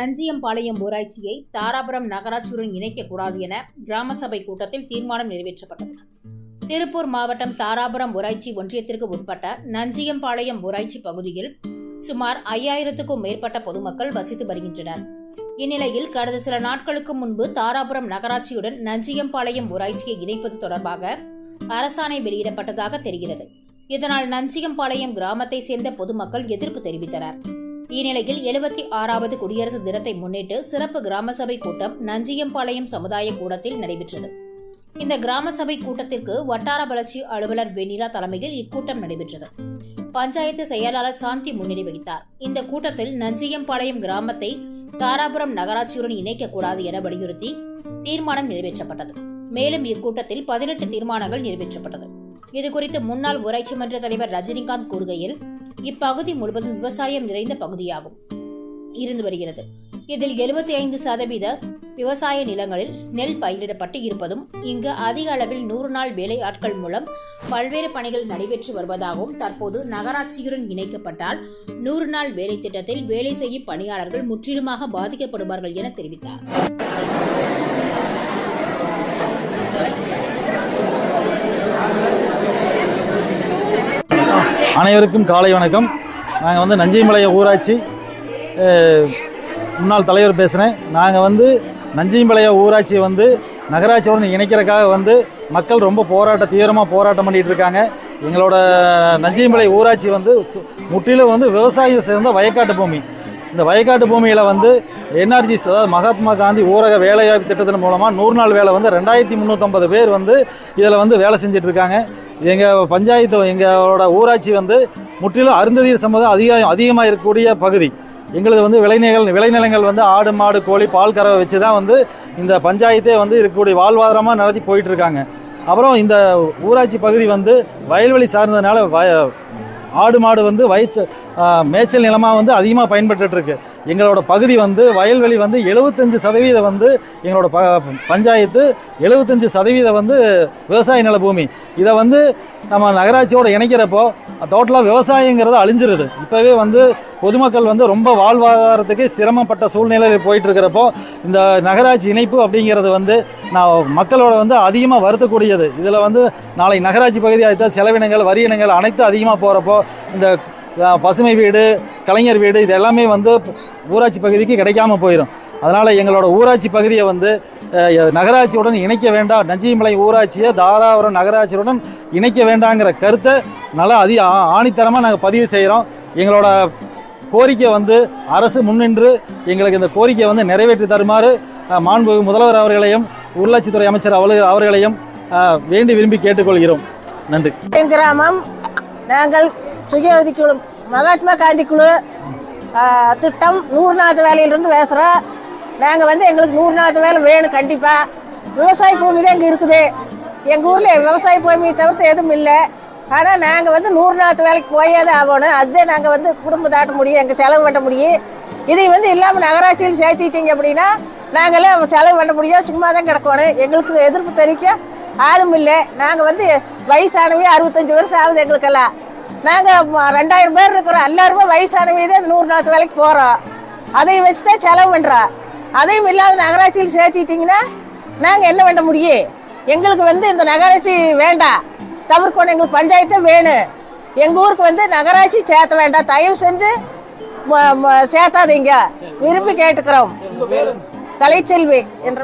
நஞ்சியம்பாளையம் ஊராட்சியை தாராபுரம் நகராட்சியுடன் இணைக்கக்கூடாது என கிராம சபை கூட்டத்தில் தீர்மானம் நிறைவேற்றப்பட்டது. திருப்பூர் மாவட்டம் தாராபுரம் ஊராட்சி ஒன்றியத்திற்கு உட்பட்ட நஞ்சியம்பாளையம் ஊராட்சி பகுதியில் சுமார் ஐயாயிரத்துக்கும் மேற்பட்ட பொதுமக்கள் வசித்து வருகின்றனர். இந்நிலையில் கடந்த சில நாட்களுக்கு முன்பு தாராபுரம் நகராட்சியுடன் நஞ்சியம்பாளையம் ஊராட்சியை இணைப்பது தொடர்பாக அரசாணை வெளியிடப்பட்டதாக தெரிகிறது. இதனால் நஞ்சியம்பாளையம் கிராமத்தை சேர்ந்த பொதுமக்கள் எதிர்ப்பு தெரிவித்தனர். இந்நிலையில் எழுபத்தி ஆறாவது குடியரசு தினத்தை முன்னிட்டு சிறப்பு கிராம சபை கூட்டம் நஞ்சியம்பாளையம் சமுதாய கூடத்தில் நடைபெற்றது. இந்த கிராம சபை கூட்டத்திற்கு வட்டார வளர்ச்சி அலுவலர் வெண்ணிலா தலைமையில் இக்கூட்டம் நடைபெற்றது. பஞ்சாயத்து செயலாளர் சாந்தி முன்னிலை வகித்தார். இந்த கூட்டத்தில் நஞ்சியம்பாளையம் கிராமத்தை தாராபுரம் நகராட்சியுடன் இணைக்கக்கூடாது என வலியுறுத்தி தீர்மானம் நிறைவேற்றப்பட்டது. மேலும் இக்கூட்டத்தில் பதினெட்டு தீர்மானங்கள் நிறைவேற்றப்பட்டது. இதுகுறித்து முன்னாள் ஊராட்சி மன்ற தலைவர் ரஜினிகாந்த் கூறுகையில் இப்பகுதி முழுவதும் விவசாயம் நிறைந்த பகுதியாகும். இருந்து வருகிறது. இதில் எழுபத்தி ஐந்து சதவீத விவசாய நிலங்களில் நெல் பயிரிடப்பட்டு இருப்பதும் இங்கு அதிக அளவில் நூறு நாள் வேலை ஆட்கள் மூலம் பல்வேறு பணிகள் நடைபெற்று வருவதாகவும் தற்போது நகராட்சியுடன் இணைக்கப்பட்டால் நூறு நாள் வேலை திட்டத்தில் வேலை செய்யும் பணியாளர்கள் முற்றிலுமாக பாதிக்கப்படுவார்கள் என தெரிவித்தார். அனைவருக்கும் காலை வணக்கம். நாங்கள் வந்து நஞ்சியம்பாளைய ஊராட்சி முன்னாள் தலைவர் பேசுகிறேன் நாங்கள் வந்து நஞ்சியம்பாளைய ஊராட்சியை வந்து நகராட்சியோடு இணைக்கிறதுக்காக வந்து மக்கள் ரொம்ப போராட்ட தீவிரமாக போராட்டம் பண்ணிகிட்டு இருக்காங்க. எங்களோட நஞ்சியம்பாளைய ஊராட்சி வந்து சு- முற்றிலும் வந்து விவசாயம் சேர்ந்த வயக்காட்டு பூமி. இந்த வயக்காட்டு பூமியில் வந்து என்ஆர்ஜிஸ் அதாவது மகாத்மா காந்தி ஊரக வேலைவாய்ப்பு திட்டத்தின் மூலமாக நூறு நாள் வேலை வந்து ரெண்டாயிரத்தி முந்நூற்றம்பது பேர் வந்து இதில் வந்து வேலை செஞ்சிட்ருக்காங்க எங்கள் பஞ்சாயத்து எங்களோட ஊராட்சி வந்து முற்றிலும் அருந்ததியர் சம்மதம் அதிகம் அதிகமாக இருக்கக்கூடிய பகுதி. எங்களது வந்து விளைநிலங்கள் விளைநிலங்கள் வந்து ஆடு மாடு கோழி பால் கறவை வச்சு தான் வந்து இந்த பஞ்சாயத்தே வந்து இருக்கக்கூடிய வாழ்வாதாரமாக நடத்தி போயிட்டுருக்காங்க அப்புறம் இந்த ஊராட்சி பகுதி வந்து வயல்வெளி சார்ந்ததுனால வய ஆடு மாடு வந்து வயிற்று மேய்ச்சல் நிலமாக வந்து அதிகமாக பயன்பட்டுருக்கு எங்களோட பகுதி வந்து வயல்வெளி வந்து எழுபத்தஞ்சு சதவீதம் வந்து எங்களோட ப பஞ்சாயத்து எழுபத்தஞ்சு சதவீதம் வந்து விவசாய நில பூமி இதை வந்து நம்ம நகராட்சியோடு இணைக்கிறப்போ டோட்டலாக விவசாயங்கிறது அழிஞ்சிருது. இப்போவே வந்து பொதுமக்கள் வந்து ரொம்ப வாழ்வாதாரத்துக்கு சிரமப்பட்ட சூழ்நிலையில் போயிட்டு இருக்கிறப்போ இந்த நகராட்சி இணைப்பு அப்படிங்கிறது வந்து நான் மக்களோட வந்து அதிகமாக வருத்தக்கூடியது. இதில் வந்து நாளை நகராட்சி பகுதி அடுத்த செலவினங்கள் வரி இனங்கள் அனைத்தும் அதிகமாக போகிறப்போ இந்த பசுமை வீடு கலைஞர் வீடு இது எல்லாமே வந்து ஊராட்சி பகுதிக்கு கிடைக்காம போயிடும் அதனால் எங்களோட ஊராட்சி பகுதியை வந்து நகராட்சியுடன் இணைக்க வேண்டாம். நஞ்சிமலை ஊராட்சியை தாராபுரம் நகராட்சியுடன் இணைக்க வேண்டாங்கிற கருத்தை நல்லா அதி ஆ- ஆணித்தரமாக நாங்கள் பதிவு செய்கிறோம் எங்களோட கோரிக்கை வந்து அரசு முன்னின்று எங்களுக்கு இந்த கோரிக்கையை வந்து நிறைவேற்றி தருமாறு அஹ், மாண்புமிகு முதல்வர் அவர்களையும் உள்ளாட்சித்துறை அமைச்சர் அவர்கள் அவர்களையும் வேண்டி விரும்பி கேட்டுக்கொள்கிறோம். நன்றி. கிராமம் நாங்கள் சுய ஒதுக்கீடு மகாத்மா காந்தி குழு திட்டம் நூறு நாள் வேலையிலிருந்து பேசுகிறோம் நாங்கள் வந்து எங்களுக்கு நூறு நாள் வேலை வேணும் கண்டிப்பாக விவசாய பூமி தான் இங்கே இருக்குது. எங்கள் ஊரில் விவசாய பூமியை தவிர்த்து எதுவும் இல்லை. ஆனால் நாங்கள் வந்து நூறு நாள் வேலைக்கு போயே தான் ஆகணும். அதுதான் நாங்கள் வந்து குடும்பம் தாட்ட முடியும் எங்கள் செலவு பண்ண முடியும். இதை வந்து இல்லாமல் நகராட்சியில் சேர்த்திட்டீங்க அப்படின்னா நாங்களே செலவு பண்ண முடியாது. சும்மா தான் கிடக்கணும். எங்களுக்கு எதிர்ப்பு தெரிவிக்க ஆளும் இல்லை. நாங்கள் வந்து வயசானவே அறுபத்தஞ்சி வருஷம் ஆகுது எங்களுக்கெல்லாம். நாங்கள் ரெண்டாயிரம் பேர் இருக்கிறோம். எல்லாருமே வயசானவே தான் நூறு நாள் வேலைக்கு போகிறோம் அதை வச்சு தான் செலவு பண்ணுறோம் அதையும் இல்லாத நகராட்சியில் சேர்த்திட்டிங்கன்னா நாங்கள் என்ன பண்ண முடியும்? எங்களுக்கு வந்து இந்த நகராட்சி வேண்டாம். தவிர்க்கணும் எங்களுக்கு பஞ்சாயத்து வேணும். எங்கள் ஊருக்கு வந்து நகராட்சி சேர்த்த வேண்டாம். தயவு செஞ்சு சேர்த்தாதீங்க. விரும்பி கேட்டுக்கிறோம். கலைச்செல்வி என்ற